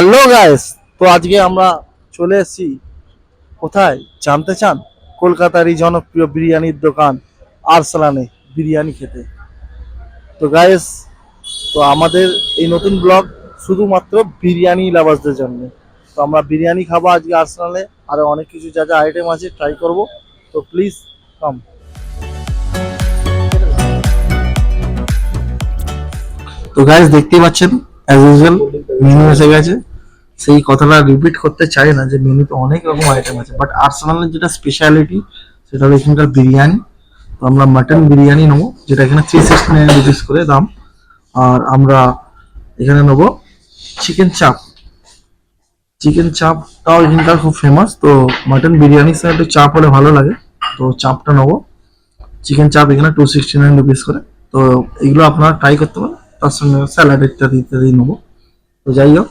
Hello guys, তো আজকে আমরা চলে এসেছি। কোথায়? জানতে চান? কলকাতারই জনপ্রিয় বিরিয়ানির দোকান আরসালানে বিরিয়ানি খেতে। তো গাইস, তো আমাদের এই নতুন ব্লগ শুধুমাত্র বিরিয়ানি লাভার্সদের জন্য। তো আমরা বিরিয়ানি খাব আজকে আরসালানে। আরও অনেক কিছু যা যা আইটেম আছে ট্রাই করব। তো প্লিজ কাম তো গাইস, দেখতেই পাচ্ছেন অ্যাজ ইউজুয়াল মেনু এসে গেছে। সেই কথাটা রিপিট করতে চাই না যে মেনুতে অনেক রকম আইটেম আছে বাট আর্সেনালের যেটা স্পেশালিটি সেটা হলো এখানকার বিরিয়ানি। তো আমরা মাটন বিরিয়ানি নেব, যেটা এখানে থ্রি সিক্সটি নাইন রুপিস করে দাম। আর আমরা এখানে নেব চিকেন চাপ চিকেন চাপটাও এখানকার খুব ফেমাস তো মাটন বিরিয়ানির সঙ্গে একটু চাপ হলে ভালো লাগে। তো চাপটা নেব। চিকেন চাপ এখানে টু সিক্সটি নাইন রুপিস করে। তো এগুলো আপনারা ট্রাই করতে পারেন, তার সঙ্গে স্যালাড ইত্যাদি ইত্যাদি নেব। তো যাই হোক,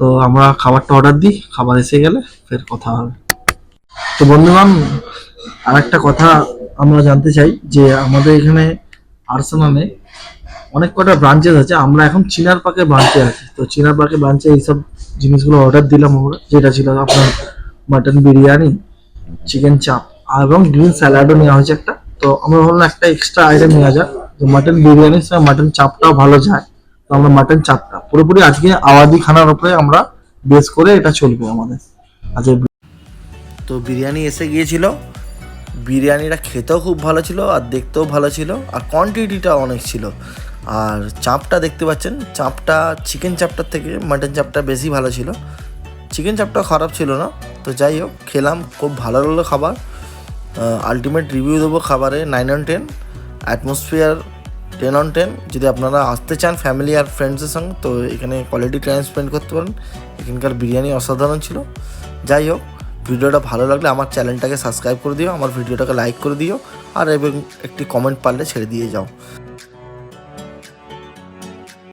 তো আমরা খাবারটা অর্ডার দিই, খাবার এসে গেলে ফের কথা হবে। তো বন্ধুগণ আর একটা কথা আমরা জানতে চাই যে আমাদের এখানে আর্সেনালে অনেক কটা ব্রাঞ্চেস আছে। আমরা এখন চিনার পাকে ব্রাঞ্চে আছি। তো চিনার পাকে ব্রাঞ্চে এইসব জিনিসগুলো অর্ডার দিলাম আমরা, যেটা ছিল আপনার মাটন বিরিয়ানি চিকেন চাপ এবং গ্রিন স্যালাডও নেওয়া হয়েছে একটা। তো আমরা ভাবলাম একটা এক্সট্রা আইটেম নেওয়া যাক, যে মাটন বিরিয়ানির সঙ্গে মাটন চাপটাও ভালো যায়। তো আমরা মাটন চাপটা পুরোপুরি আজকে আওয়াদি খানার উপরে আমরা বেস করে এটা চলবে আমাদের। আজকে তো বিরিয়ানি এসে গিয়েছিল। বিরিয়ানিটা খেতেও খুব ভালো ছিল আর দেখতেও ভালো ছিল আর কোয়ান্টিটিটা অনেক ছিল। আর চাপটা দেখতে পাচ্ছেন, চাপটা চিকেন চাপটার থেকে মাটন চাপটা বেশি ভালো ছিল। চিকেন চাপটা খারাপ ছিল না। তো যাই হোক, খেলাম, খুব ভালো লাগল খাবার। আলটিমেট রিভিউ দেবো খাবারে nine on ten atmosphere ten on ten, যদি আপনারা আসতে চান ফ্যামিলি আর ফ্রেন্ডসের সঙ্গে, তো এখানে কোয়ালিটি টাইম স্পেন্ড করতে পারেন। এখানকার বিরিয়ানি অসাধারণ ছিল। যাই হোক, ভিডিওটা ভালো লাগলে আমার চ্যানেলটাকে সাবস্ক্রাইব করে দিও, আমার ভিডিওটাকে লাইক করে দিও, আর এবং একটি কমেন্ট পারলে ছেড়ে দিয়ে যাও।